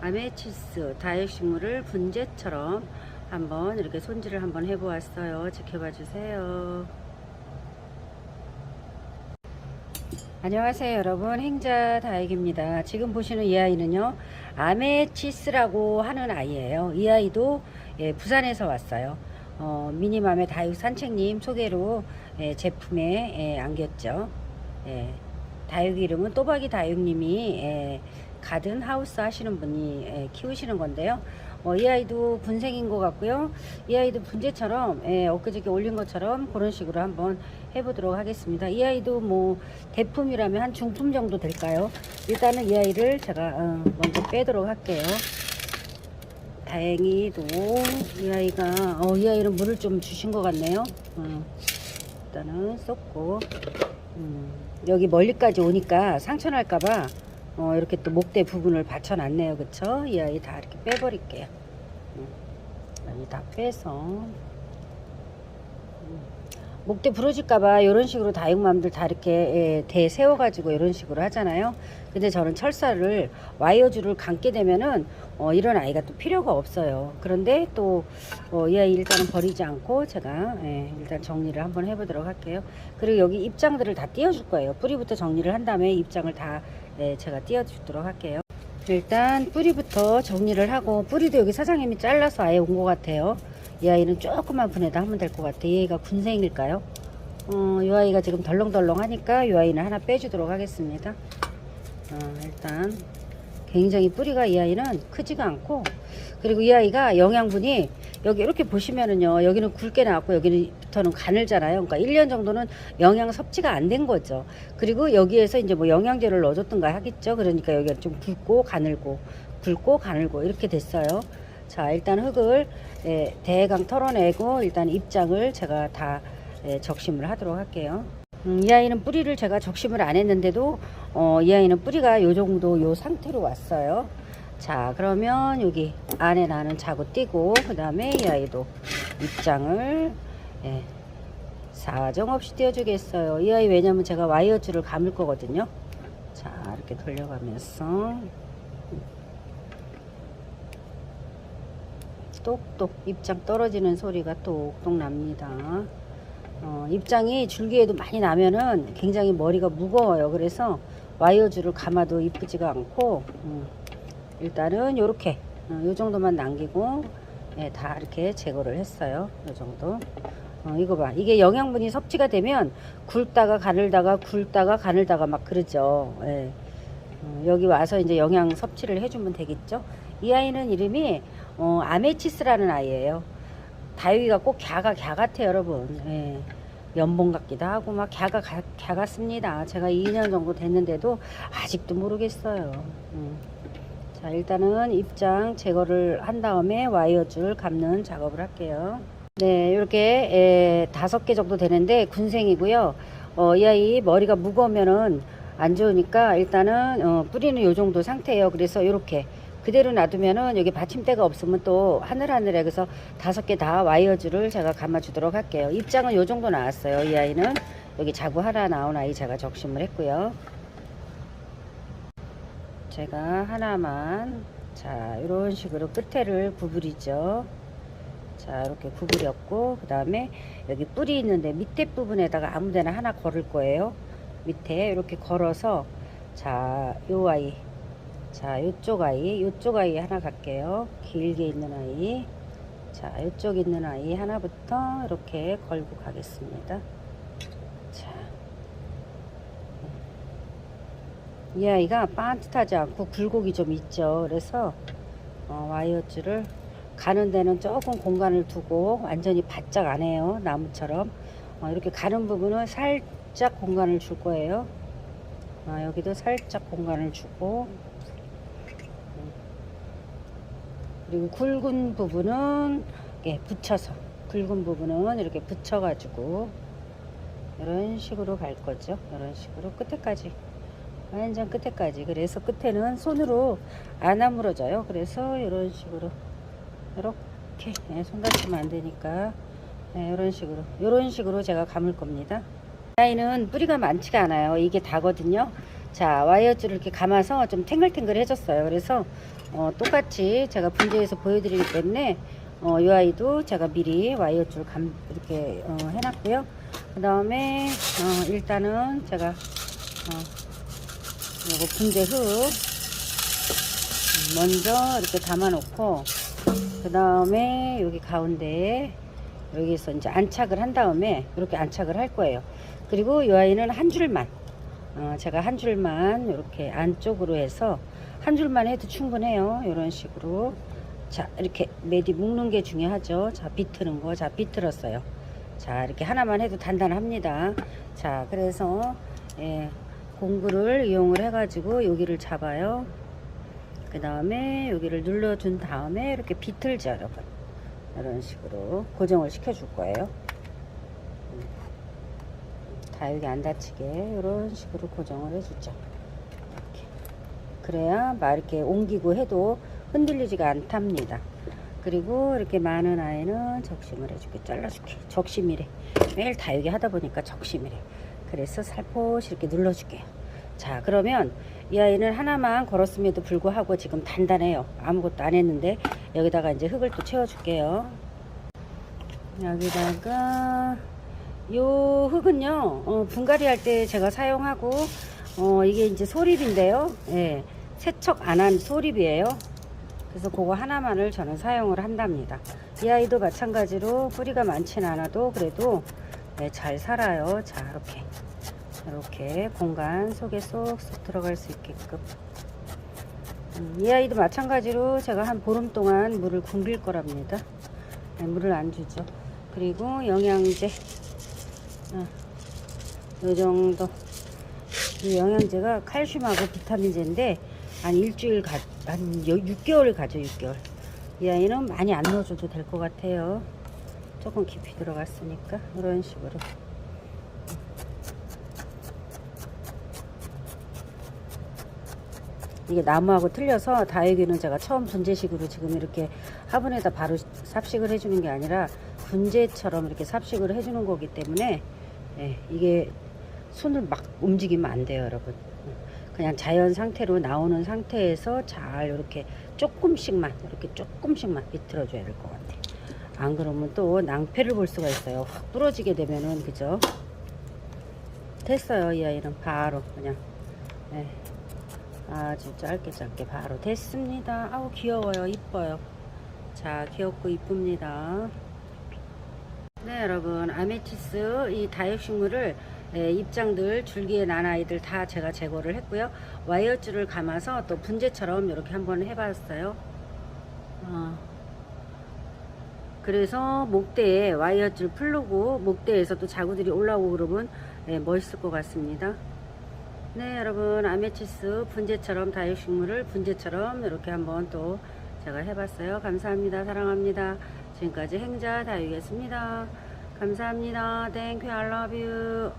아메치스 다육식물을 분재처럼 한번 이렇게 손질을 한번 해보았어요. 지켜봐 주세요. 안녕하세요 여러분 행자 다육입니다. 지금 보시는 이 아이는요 아메치스라고 하는 아이예요. 이 아이도 예, 부산에서 왔어요. 어, 미니맘의 다육 산책님 소개로 예, 제품에 예, 안겼죠. 예, 다육 이름은 또박이 다육님이 예, 가든 하우스 하시는 분이 예, 키우시는 건데요. 어, 이 아이도 분생인 것 같고요. 이 아이도 분재처럼 예, 엊그저께 올린 것처럼 그런 식으로 한번 해보도록 하겠습니다. 이 아이도 뭐 대품이라면 한 중품 정도 될까요? 일단은 이 아이를 제가 어, 먼저 빼도록 할게요. 다행히도 이 아이가 어, 이 아이는 물을 좀 주신 것 같네요. 어, 일단은 쏟고 음, 여기 멀리까지 오니까 상처 날까봐 어, 이렇게 또 목대 부분을 받쳐놨네요. 그쵸? 이 아이 다 이렇게 빼버릴게요. 음, 여기 다 빼서 음, 목대 부러질까봐 이런 식으로 다육맘들 다 이렇게 예, 대 세워가지고 이런 식으로 하잖아요. 근데 저는 철사를 와이어줄을 감게 되면은 어, 이런 아이가 또 필요가 없어요. 그런데 또 어, 이 아이 일단은 버리지 않고 제가 예, 일단 정리를 한번 해보도록 할게요. 그리고 여기 입장들을 다 띄워줄 거예요. 뿌리부터 정리를 한 다음에 입장을 다 예, 제가 띄워주도록 할게요. 일단 뿌리부터 정리를 하고 뿌리도 여기 사장님이 잘라서 아예 온 것 같아요. 이 아이는 조그만 분에다 하면 될 것 같아. 이 아이가 군생일까요? 어, 이 아이가 지금 덜렁덜렁 하니까 이 아이는 하나 빼주도록 하겠습니다. 어, 일단 굉장히 뿌리가 이 아이는 크지가 않고 그리고 이 아이가 영양분이 여기 이렇게 보시면은요 여기는 굵게 나왔고 여기는부터는 가늘잖아요 그러니까 1년 정도는 영양 섭취가 안 된 거죠 그리고 여기에서 이제 뭐 영양제를 넣어줬던가 하겠죠 그러니까 여기가 좀 굵고 가늘고 굵고 가늘고 이렇게 됐어요 자 일단 흙을 예, 대강 털어내고 일단 입장을 제가 다 예, 적심을 하도록 할게요 음, 이 아이는 뿌리를 제가 적심을 안 했는데도 어, 이 아이는 뿌리가 요 정도 요 상태로 왔어요. 자 그러면 여기 안에 나는 자고 띄고 그 다음에 이 아이도 입장을 예, 사정없이 띄워주겠어요. 이 아이 왜냐면 제가 와이어줄을 감을 거거든요. 자 이렇게 돌려가면서 똑똑 입장 떨어지는 소리가 똑똑 납니다. 어, 입장이 줄기에도 많이 나면은 굉장히 머리가 무거워요. 그래서 와이어줄을 감아도 이쁘지가 않고 음, 일단은 요렇게 어, 요 정도만 남기고 예, 다 이렇게 제거를 했어요. 요 정도. 어, 이거 봐. 이게 영양분이 섭취가 되면 굵다가 가늘다가 굵다가 가늘다가 막 그러죠. 예. 어, 여기 와서 이제 영양 섭취를 해주면 되겠죠. 이 아이는 이름이 어, 아메치스라는 아이예요. 다육이가 꼭 갸가 갸 같아 여러분. 예. 연봉 같기도 하고 막 갸가 가, 갸 같습니다. 제가 2년 정도 됐는데도 아직도 모르겠어요. 음. 자 일단은 입장 제거를 한 다음에 와이어줄 감는 작업을 할게요. 네 이렇게 에, 다섯 개 정도 되는데 군생이고요. 어, 이 아이 머리가 무거우면은 안 좋으니까 일단은 어, 뿌리는 요 정도 상태예요. 그래서 이렇게 그대로 놔두면은 여기 받침대가 없으면 또 하늘하늘해 그래서 다섯 개 다 와이어줄을 제가 감아주도록 할게요. 입장은 요 정도 나왔어요. 이 아이는 여기 자구 하나 나온 아이 제가 적심을 했고요. 제가 하나만 자 이런 식으로 끝에를 구부리죠. 자 이렇게 구부렸고 그 다음에 여기 뿌리 있는데 밑에 부분에다가 아무데나 하나 걸을 거예요. 밑에 이렇게 걸어서 자요 아이 자, 요쪽 아이, 요쪽 아이 하나 갈게요. 길게 있는 아이. 자, 요쪽 있는 아이 하나부터 이렇게 걸고 가겠습니다. 자. 이 아이가 반듯하지 않고 굴곡이 좀 있죠. 그래서 어, 와이어줄을 가는 데는 조금 공간을 두고 완전히 바짝 안 해요. 나무처럼. 어, 이렇게 가는 부분은 살짝 공간을 줄 거예요. 어, 여기도 살짝 공간을 주고 그리고 굵은 부분은 예, 붙여서 굵은 부분은 이렇게 붙여가지고 이런 식으로 갈 거죠. 이런 식으로 끝에까지 완전 끝에까지. 그래서 끝에는 손으로 안 아물어져요. 그래서 이런 식으로 이렇게 예, 손 다치면 안 되니까 예, 이런 식으로 이런 식으로 제가 감을 겁니다. 아이는 뿌리가 많지가 않아요. 이게 다거든요. 자 와이어줄을 이렇게 감아서 좀 탱글탱글 해졌어요. 그래서 어, 똑같이 제가 분재해서 보여드리기 때문에 어, 이 아이도 제가 미리 와이어줄 감 이렇게 어, 해놨고요. 그 다음에 어, 일단은 제가 어, 요거 분재 흙 먼저 이렇게 담아놓고 그 다음에 여기 가운데에 여기서 이제 안착을 한 다음에 이렇게 안착을 할 거예요. 그리고 이 아이는 한 줄만 어, 제가 한 줄만 이렇게 안쪽으로 해서 한 줄만 해도 충분해요. 이런 식으로 자 이렇게 매디 묶는 게 중요하죠. 자 비트는 거, 자 비틀었어요. 자 이렇게 하나만 해도 단단합니다. 자 그래서 예, 공구를 이용을 해 가지고 여기를 잡아요. 그 다음에 여기를 눌러준 다음에 이렇게 비틀죠, 여러분. 이런 식으로 고정을 시켜 줄 거예요. 음. 다 여기 안 다치게 이런 식으로 고정을 해주죠. 이렇게. 그래야 막 이렇게 옮기고 해도 흔들리지가 않답니다. 그리고 이렇게 많은 아이는 적심을 해줄게. 잘라줄게. 적심이래. 매일 다 여기 하다 보니까 적심이래. 그래서 살포시 이렇게 눌러줄게요. 자, 그러면 이 아이는 하나만 걸었음에도 불구하고 지금 단단해요. 아무것도 안 했는데 여기다가 이제 흙을 또 채워줄게요. 여기다가 요 흙은요 어, 분갈이 할 때 제가 사용하고 어, 이게 이제 소립인데요. 예, 세척 안 한 소립이에요. 그래서 그거 하나만을 저는 사용을 한답니다. 이 아이도 마찬가지로 뿌리가 많지는 않아도 그래도 네, 잘 살아요. 자 이렇게 이렇게 공간 속에 쏙쏙 들어갈 수 있게끔 음, 이 아이도 마찬가지로 제가 한 보름 동안 물을 굶길 거랍니다. 네, 물을 안 주죠. 그리고 영양제 어, 요 정도. 이 영양제가 칼슘하고 비타민제인데 한 일주일 가, 한 6개월 가죠 6개월. 이 아이는 많이 안 넣어줘도 될 것 같아요. 조금 깊이 들어갔으니까 이런 식으로. 이게 나무하고 틀려서 다육이는 제가 처음 분재식으로 지금 이렇게 화분에다 바로 삽식을 해주는 게 아니라 분재처럼 이렇게 삽식을 해주는 거기 때문에 예, 이게 손을 막 움직이면 안 돼요 여러분 그냥 자연 상태로 나오는 상태에서 잘 이렇게 조금씩만 이렇게 조금씩만 비틀어 줘야 될 것 같아요 안 그러면 또 낭패를 볼 수가 있어요 확 부러지게 되면은 그죠 됐어요 이 아이는 바로 그냥 예. 아주 짧게 짧게 바로 됐습니다. 아우 귀여워요. 이뻐요. 자 귀엽고 이쁩니다. 네 여러분 아메티스 이 다육식물을 예, 입장들 줄기에 난 아이들 다 제가 제거를 했고요. 와이어줄을 감아서 또 분재처럼 이렇게 한번 해봤어요. 어. 그래서 목대에 와이어줄 풀르고 목대에서 또 자구들이 올라오고 그러면 예, 멋있을 것 같습니다. 네 여러분 아메치스 분재처럼 다육식물을 분재처럼 이렇게 한번 또 제가 해봤어요 감사합니다 사랑합니다 지금까지 행자 다육이었습니다. 감사합니다. 땡큐 I love you